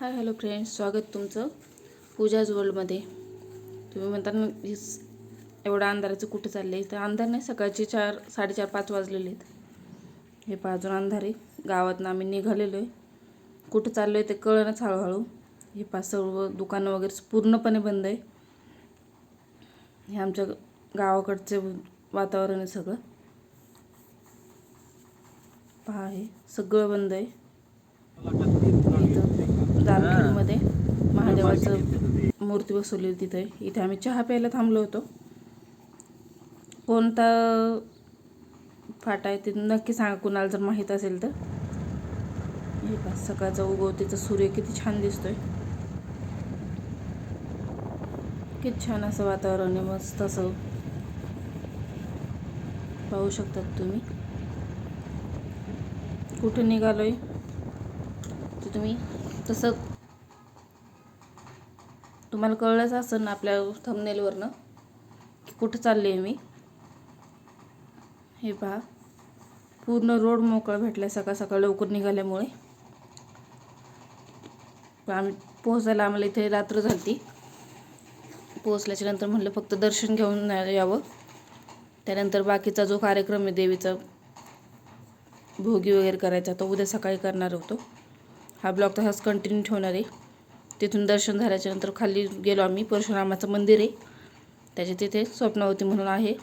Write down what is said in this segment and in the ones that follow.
Hi hello friends स्वागत तुमचं पूजाज वर्ल्डमध्ये तुम्ही म्हणता ना इस- एवढं अंधाराचं कुठं चाललं आहे तर अंधार नाही सकाळचे चार साडेचार पाच वाजलेले आहेत. हे पहा अंधार आहे. गावातनं आम्ही निघालेलो आहे. कुठं चाललो आहे ते कळणंच हळूहळू. हे पाच सर्व दुकानं वगैरे पूर्णपणे बंद आहे. हे आमच्या गावाकडचे वातावरण आहे सगळं. पहा हे सगळं बंद आहे. महादेवाचं मूर्ती बसवली होती तिथे. इथे आम्ही चहा प्यायला थांबलो होतो. कोणता फाटा आहे ते नक्की सांगा कुणाला जर माहीत असेल तर. हे पहा सकाळचा उगवतीचा सूर्य किती छान दिसतोय. किती छान असं वातावरण आहे मस्त असं. पाहू शकतात तुम्ही. कुठे निघालोय? तर तुम्ही तसं तुम्हाला कळलंच असेल ना आपल्या थंबनेलवरनं की कुठं चालले आहे मी. हे पहा. पूर्ण रोड मोकळा भेटला सकाळ सकाळ लवकर निघाल्यामुळे. आम्ही पोहोचायला आम्हाला इथे रात्र झाली पोहोचल्याच्या नंतर म्हणलं फक्त दर्शन घेऊन यावं. त्यानंतर बाकीचा जो कार्यक्रम आहे देवीचा भोगी वगैरे करायचा तो उद्या सकाळी करणार होतो. हा ब्लॉग तसाच कंटिन्यू ठेवणार आहे. तिथून दर्शन झाल्याच्यानंतर खाली गेलो आम्ही. परशुरामाचं मंदिर आहे. त्याच्या तिथे स्वप्नावती म्हणून आहे.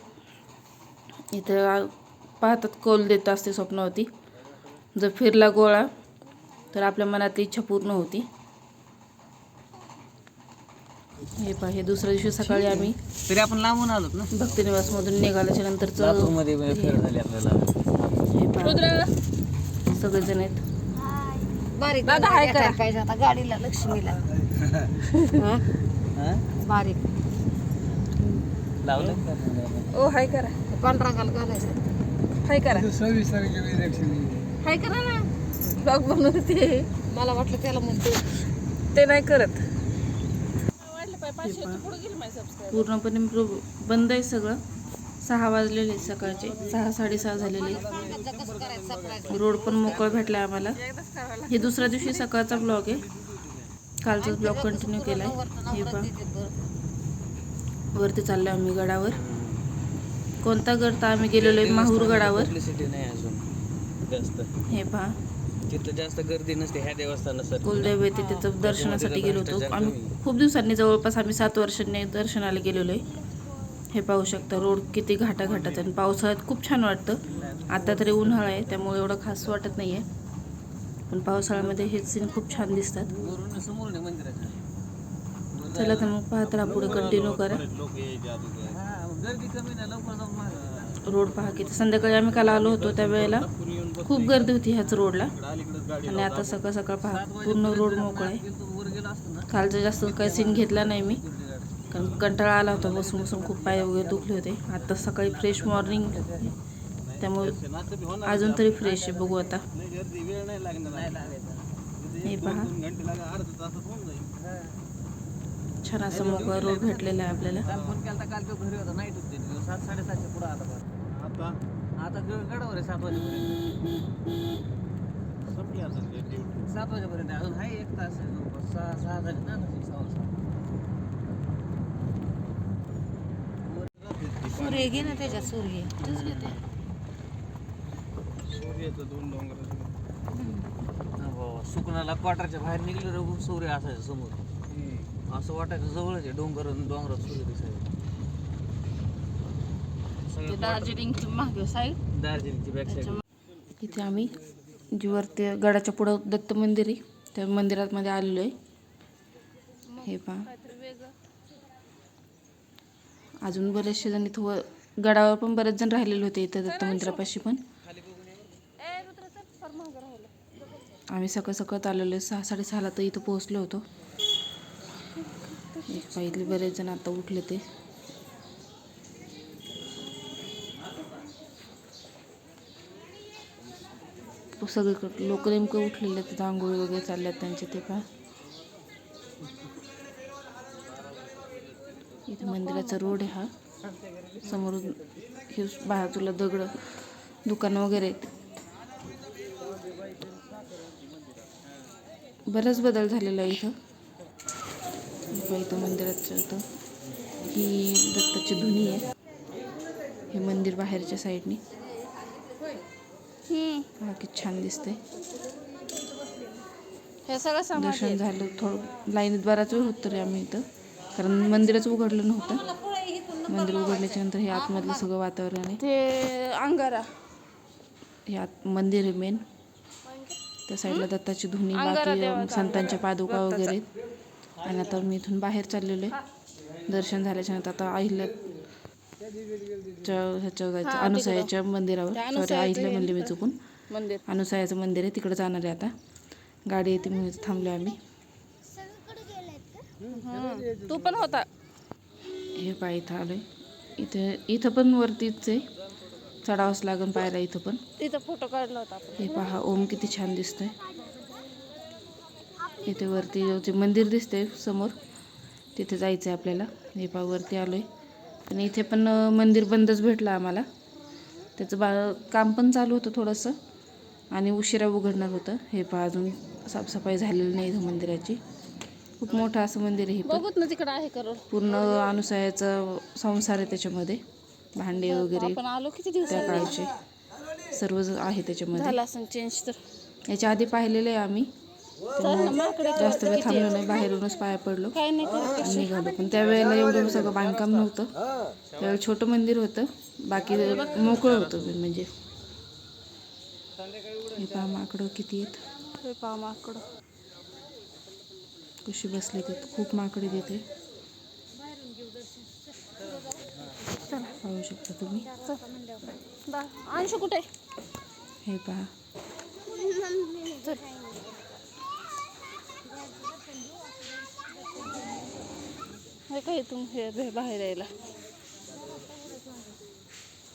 इथं पाहतात कौल देत असते स्वप्नावती. जर फिरला गोळा तर आपल्या मनातली इच्छा पूर्ण होती. हे पहा हे दुसऱ्या दिवशी सकाळी आम्ही तरी आपण लांबून आलोत ना? भक्तिनिवासमधून निघाल्याच्या नंतरचं हे पहा सगळेजण आहेत. बारीक दादा, हाय करा. पाहिजे आता गाडीला लक्ष्मीला. हा? हा? बारीक. लावलं? का? ओ हाय करा. पांढरांगाला घालायचं. हाय करा. हाय करा ना. ब्लॉग बनवते मला वाटलं त्याला म्हणतो. ते नाही करत. पूर्णपणे प्रो- बंद आहे सगळं. सहा वाजलेले सकाळचे. सहा साडेसहा झालेले. रोड पण मोकळ भेटला आम्हाला. हे दुसऱ्या दिवशी सकाळचा ब्लॉग आहे. कालचाच ब्लॉग कंटिन्यू केलाय. हे पहा. वरती चाललो आम्ही गडावर. कोणता गड तर आम्ही गेलेलो आहे माहूर गडावर. हे पहा. तिथं जास्त गर्दी नसते ह्या देवस्थानात सर. कुलदैव येते त्याचं दर्शनासाठी गेलो होतो. आम्ही खूप दिवसांनी जवळपास आम्ही सात वर्षांनी दर्शनाला गेलेलो आहे. हे पाहू शकता रोड किती घाटा घाटाचा आणि पावसाळ्यात खूप छान वाटतं. आता तरी उन्हाळा आहे त्यामुळे एवढं खास वाटत नाही आहे पण पावसाळ्यामध्ये हे सीन खूप छान दिसतात. चला तर मग पाहत राहा पुढे कंटिन्यू करा. रोड पहा किती. संध्याकाळी आम्ही काल आलो होतो त्यावेळेला. खूप गर्दी होती ह्याच रोडला. आणि आता सकाळ सकाळ पहा पूर्ण रोड मोकळा आहे. कालचा जास्त काही सीन घेतला नाही मी. कारण कंटाळा आला होता. बसून बसून खूप पाय वगैरे दुखले होते. आता सकाळी फ्रेश मॉर्निंग त्यामुळे अजून तरी फ्रेश आहे. बघू आता. गर्दी वेळ नाही लागणार नाही लागायचं हे पहा. छान असा मोकळा रोड भेटलेला आहे आपल्याला. काल फोन केला काल तो घरी होता. नाईट होते. तो सात साडेसातच्या पुढे आला बरं. आता? आता ग- गडावर आहे सात वाजेपर्यंत. सात वाजेपर्यंत. आहे. अजून आहे एक तास. सहा सहा झाले ना नशीब सहा सहा सूर्य घे ना त्याच्यात सूर्य तूच घेते हो, सुकनाला क्वार्टरच्या बाहेर निघले रे सूर्य असायचं समोर. असं वाटायचं जवळच आहे डोंगर आणि डोंगरात सूर्य दिसायचं दार्जिलिंगची मागे साईड दार्जिलिंगची बॅक साईड इथे आम्ही जीवर ते गडाच्या पुढं दत्त मंदिर आहे. त्या मंदिरात मध्ये आलेलो आहे हे पहा. अजून बरेचसे जण इथं गडावर पण बरेच जण राहिलेले होते इथं दत्त मंदिरापाशी पण. आम्ही सकाळ सकाळच आलेलो सहा साडेसहाला तर इथं पोहोचलो होतो. एक पाहिजे बरेच जण आता उठले ते. सगळीकडे लोक नेमकं उठलेले आहेत तिथं आंघोळी वगैरे चालल्यात त्यांचे ते पहा इथे मंदिराचा रोड आहे हा. समोरून हे बाजूला दगड दुकानं वगैरे आहेत. बराच बदल झालेला आहे इथं. इथं इथं मंदिराचं होतं ही दत्ताची धुनी आहे. हे मंदिर बाहेरच्या साईडने. किती छान दिसतंय. हे सगळं दर्शन झालं थोडं लाईनीत बराच वेळ होत तरी आम्ही इथं. कारण मंदिरच उघडलं नव्हतं. मंदिर उघडल्याच्या नंतर हे आतमधलं सगळं वातावरण आहे. ते अंगारा. हे आत मंदिर आहे मेन त्या साईडला दत्ताची धुनी बाकी संतांच्या पादुका वगैरे आहेत. आणि आता मी इथून बाहेर चाललेलो आहे. दर्शन झाल्याच्यानंतर आता अहिल्या ह्याच्यावर जायचं अनुसयाच्या मंदिरावर. सॉरी अहिल्या म्हणले मी चुकून. मंदिर. अनुसयाचं मंदिर आहे तिकडे जाणार आहे आता. गाडी येते म्हणून थांबलो आम्ही. तू पण होता. हे पाय इथं आलोय. इथे इथं पण वरतीच आहे. चढावंच लागून पायऱ्या इथं पण. तिथं फोटो काढला होता हे पहा ओम किती छान दिसतंय. इथे वरती जे मंदिर दिसतंय समोर तिथे जायचं आहे आपल्याला. हे पहा वरती आलोय. पण इथे पण मंदिर बंदच भेटलं आम्हाला. त्याचं बा काम पण चालू होतं थोडंसं. आणि उशिरा उघडणार होतं. हे पहा अजून साफसफाई झालेली नाही इथं मंदिराची. खूप मोठं असं मंदिर आहे हे पण. बघूत ना तिकडं आहे करोड पूर्ण अनुसयाचा संसार आहे त्याच्यामध्ये. भांडे वगैरे आपण आलो किती दिवस त्या काळचे. सर्व आहे त्याच्यामध्ये. झाला असं चेंज तर. याच्या आधी पाहिलेलं आहे आम्ही. जास्त वेळ थांबलो नाही बाहेरूनच पाया पडलो काय नाही करत आणि निघालो. पण त्यावेळेला एवढं सगळं बांधकाम नव्हतं. त्यावेळेला छोटं मंदिर होतं. बाकी मोकळं होतं म्हणजे. हे पहा माकडं किती आहेत? हे पहा माकडं. कशी बसले ते खूप माकडे तिथे पाहू शकता तुम्ही. अंशू कुठे? हे पहा. हे काय इथून हे हे बाहेर यायला?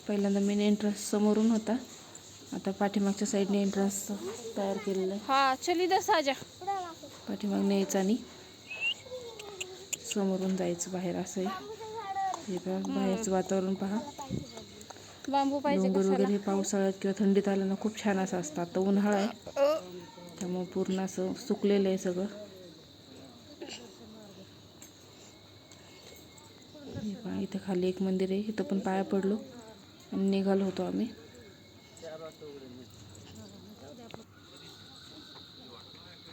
पहिल्यांदा मेन एंट्रन्स समोरून होता. आता पाठीमागच्या साईडने एंट्रन्स तयार केलेलं हा चल इधर साजा. पाठीमागने यायचं आणि समोरून जायचं बाहेर असं आहे हे बाहेरचं वातावरण पहा. बांबू पाहिजे डोंगर वगैरे हे पावसाळ्यात किंवा थंडीत आलं ना खूप छान असं असतं. आता उन्हाळा आहे. त्यामुळे पूर्ण असं सुकलेलं आहे सगळं. हे पहा इथं खाली एक मंदिर आहे. इथं पण पाया पडलो आणि निघालो होतो आम्ही.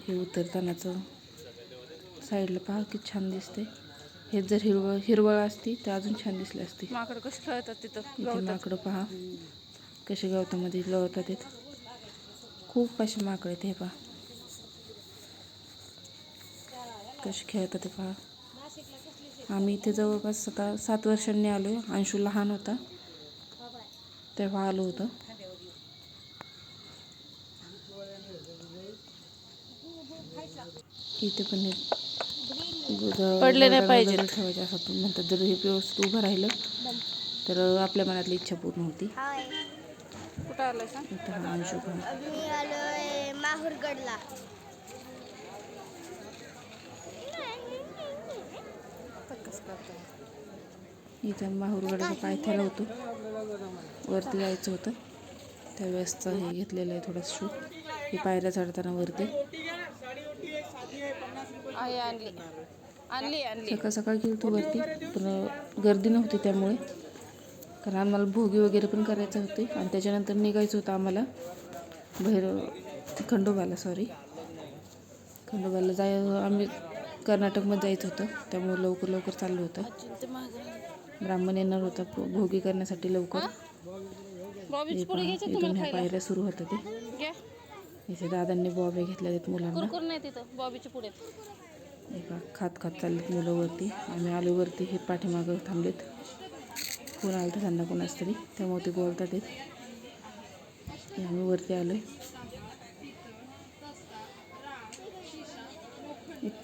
हे उतरतानाचं साईडला पहा किती छान दिसते. हे जर हिरवळ हिरवळ असती तर अजून छान दिसली असती. माकड कशी खेळतात तिथं? इथे माकडं पहा. कसे गवतामध्ये लवतात येत खूप असे माकडं आहेत हे पहा. कसे खेळतात ते पहा. आम्ही इथे जवळपास आता सात वर्षांनी आलो आहे अंशू लहान होता. तेव्हा आलो होतं. इथे पण पडले नाही ठेवायचे असं पण म्हणतात जर हे व्यवस्थित उभं राहिलं तर आपल्या मनातली इच्छा पूर्ण होती. कुठं आलाय सांग? इथं माहूरगडला. इथं पायथ्याला होतो. वरती जायचं होतं. त्यावेळेसचं हे घेतलेलं आहे थोडं शूट. हे पायऱ्या चढताना वरती. आहे आणली. आणली आणली. सकाळ सकाळ गेलो तो वरती पण गर्दी नव्हती त्यामुळे. कारण आम्हाला भोगी वगैरे पण करायचं होते. आणि त्याच्यानंतर निघायचं होतं आम्हाला. भैरव खंडोबाला सॉरी खंडोबाला जाय आम्ही कर्नाटकमध्ये जायचं होतं. त्यामुळे लवकर लवकर चाललो होतं. ब्राह्मण येणार होता भोगी करण्यासाठी लवकर. इथून ह्या पायऱ्या सुरू होतं ते. इथे दादांनी बॉबे घेतल्या आहेत मुलांना. पुढे. हे पहा, खात खात चाललेत मुलं वरती. आम्ही आलो वरती हे पाठीमागं थांबलेत. कोण आलं तर त्यांना कोणाच तरी. त्यामुळे ते बोलतात आहेत आम्ही वरती आलो आहे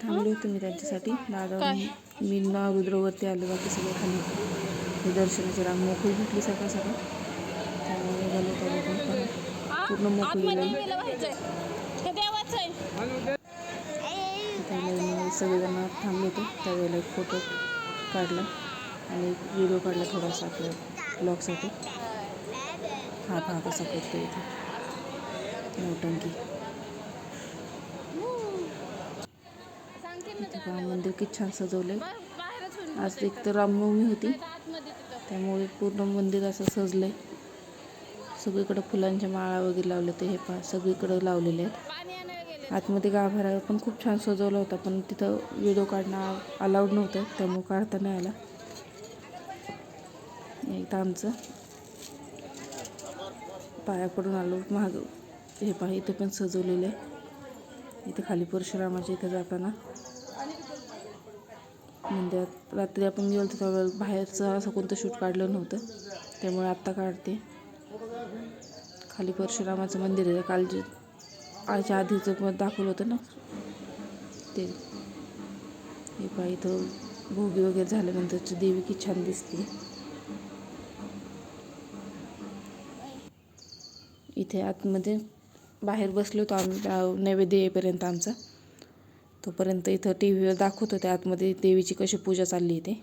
थांबले होते मी त्यांच्यासाठी. दादा मी ना रुद्रवरती आलो. बाकी सगळे खाली हे दर्शनाची रांग मोकळी भेटली सकाळ सकाळ. त्यामुळे झालं त्या पण पूर्ण मोकळी आतमध्ये लाईन गेलं व्हायचंय हे देवाचं आहे त्या लाईनीमध्ये सगळेजण थांबले होते. त्यावेळेला एक फोटो काढला आणि एक व्हिडिओ काढला थोडासा आपल्या ब्लॉगसाठी हा पहा कसा करतो इथे. नौटंकी पहा मंदिर किती छान सजवलं आहे आज एक तर रामनवमी होती. त्यामुळे पूर्ण मंदिर असं सजलंय. सगळीकडे फुलांच्या माळा वगैरे लावले ते हे पहा सगळीकडे लावलेले आहेत. आतमध्ये गाभारा पण खूप छान सजवला होता पण तिथं व्हिडिओ काढणं अलाउड नव्हतं त्यामुळे काढता नाही आला. एकदा आमचं पाया पडून आलो महाग हे पहा इथे पण सजवलेलं आहे. इथे खाली परशुरामाच्या इथं जाताना. मंदिरात रात्री आपण गेलो होतो त्यावेळेला बाहेरचं असं कोणतं शूट काढलं नव्हतं त्यामुळे आत्ता काढते. खाली परशुरामाचं मंदिर आहे काल आयच्या आधीचं पण दाखवलं होतं ना ते. हे पहा इथं भोगी वगैरे झाल्यानंतरची देवी की छान दिसते. इथे आतमध्ये बाहेर बसलो होतो आम्ही नैवेद्य येईपर्यंत आमचा. तोपर्यंत इथं टी व्हीवर दाखवत होते आतमध्ये देवीची कशी पूजा चालली ते.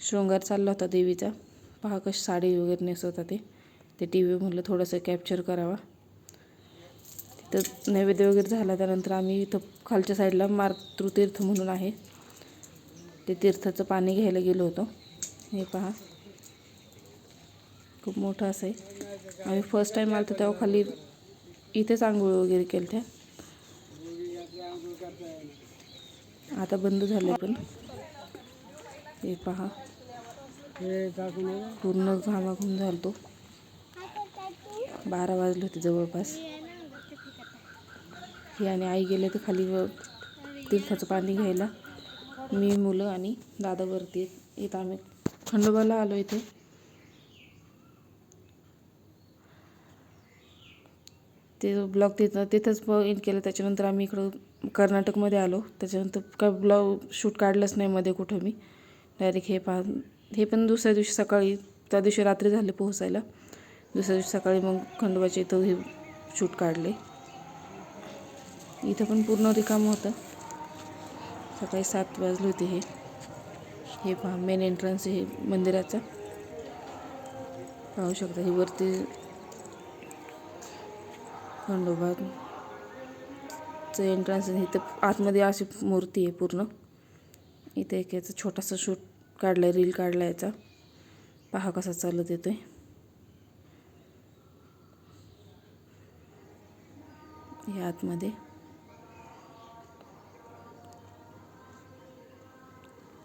शृंगार चालला होता देवीचा. पहा कशी साडी वगैरे नेसवता ते. ते टी व्ही म्हटलं थोडंसं कॅप्चर करावा. तर नैवेद्य वगैरे झाला त्यानंतर आम्ही इथं खालच्या साईडला मातृतीर्थ म्हणून आहे. ते तीर्थाचं पाणी घ्यायला गेलो होतो. हे पहा. खूप मोठं असं आहे. आम्ही फर्स्ट टाईम आलो होतो तेव्हा खाली इथेच आंघोळ वगैरे केल्या त्या आता बंद झालं पण. हे पहा. पूर्ण घामाघूम झालतो. बारा वाजले होते जवळपास. ही आणि आई गेले तर खाली व तीर्थाचं पाणी घ्यायला. मी मुलं आणि दादा वरती इथं आम्ही. खंडोबाला आलो इथे. ते ब्लॉग तिथं तिथंच इन केलं. त्याच्यानंतर आम्ही इकडं कर्नाटकमध्ये आलो. त्याच्यानंतर काय ब्लॉग शूट काढलंच नाही मध्ये कुठं मी. डायरेक्ट हे पा हे पण दुसऱ्या दिवशी सकाळी त्या दिवशी रात्री झाले पोहोचायला. दुसऱ्या दिवशी सकाळी मग खंडोबाच्या इथं हे शूट काढले. इथं पण पूर्ण रिकामं होतं. सकाळी सात वाजले होते हे. हे पहा मेन एंट्रन्स हे मंदिराचा. पाहू शकता हे वरती खंडोबाचं एंट्रन्स इथं आतमध्ये अशी मूर्ती आहे पूर्ण. इथे एक याचा छोटासा शूट काढला आहे रील काढला याचा. पहा कसा चालत येतो आहे हे आतमध्ये.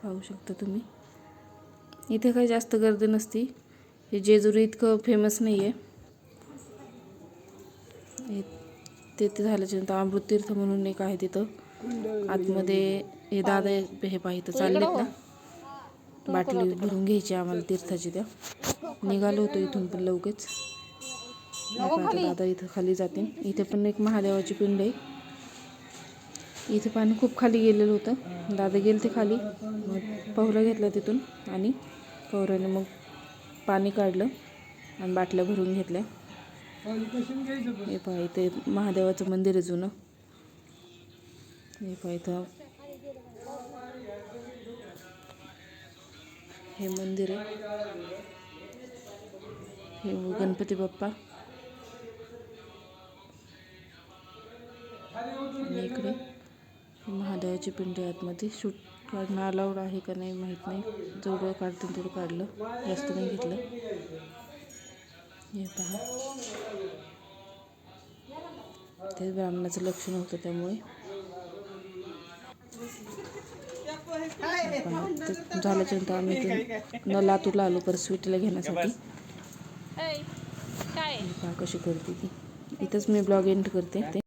पाहू शकता तुम्ही. इथे काही जास्त गर्दी नसती. हे जेजुरी इतकं फेमस नाही आहे हे तिथे झाल्याच्यानंतर अमृततीर्थ म्हणून एक आहे तिथं. आतमध्ये हे दादा हे पाहिजे चाललेत ना. बाटली भरून घ्यायची आम्हाला तीर्थाची त्या. निघालो होतो इथून पण लवकरच. दादा इथं खाली जाते इथे पण एक महादेवाची पिंड आहे. इथे पाणी खूप खाली गेलेलं होतं. दादा गेले ते खाली. मग पवरा घेतला तिथून आणि पवराने मग पाणी काढलं आणि बाटल्या भरून घेतल्या. हे पहा इथे महादेवाचं मंदिर आहे जुनं. हे पहा इथं हे मंदिर आहे. हे हो, गणपती बाप्पा. आणि इकडे महादेवाची पिंड आतमध्ये शूट काढणं अलाउड आहे का नाही माहीत नाही. जेवढं काढतील तेवढं काढलं. जास्त नाही घेतलं. हे पहा. ते ब्राह्मणाचं लक्ष नव्हतं त्यामुळे. झाल्याच्यानंतर आम्ही ते न लातूरला आलो परत स्वीटीला घेण्यासाठी. कशी करते ती. इथंच मी ब्लॉग एंड करते. ते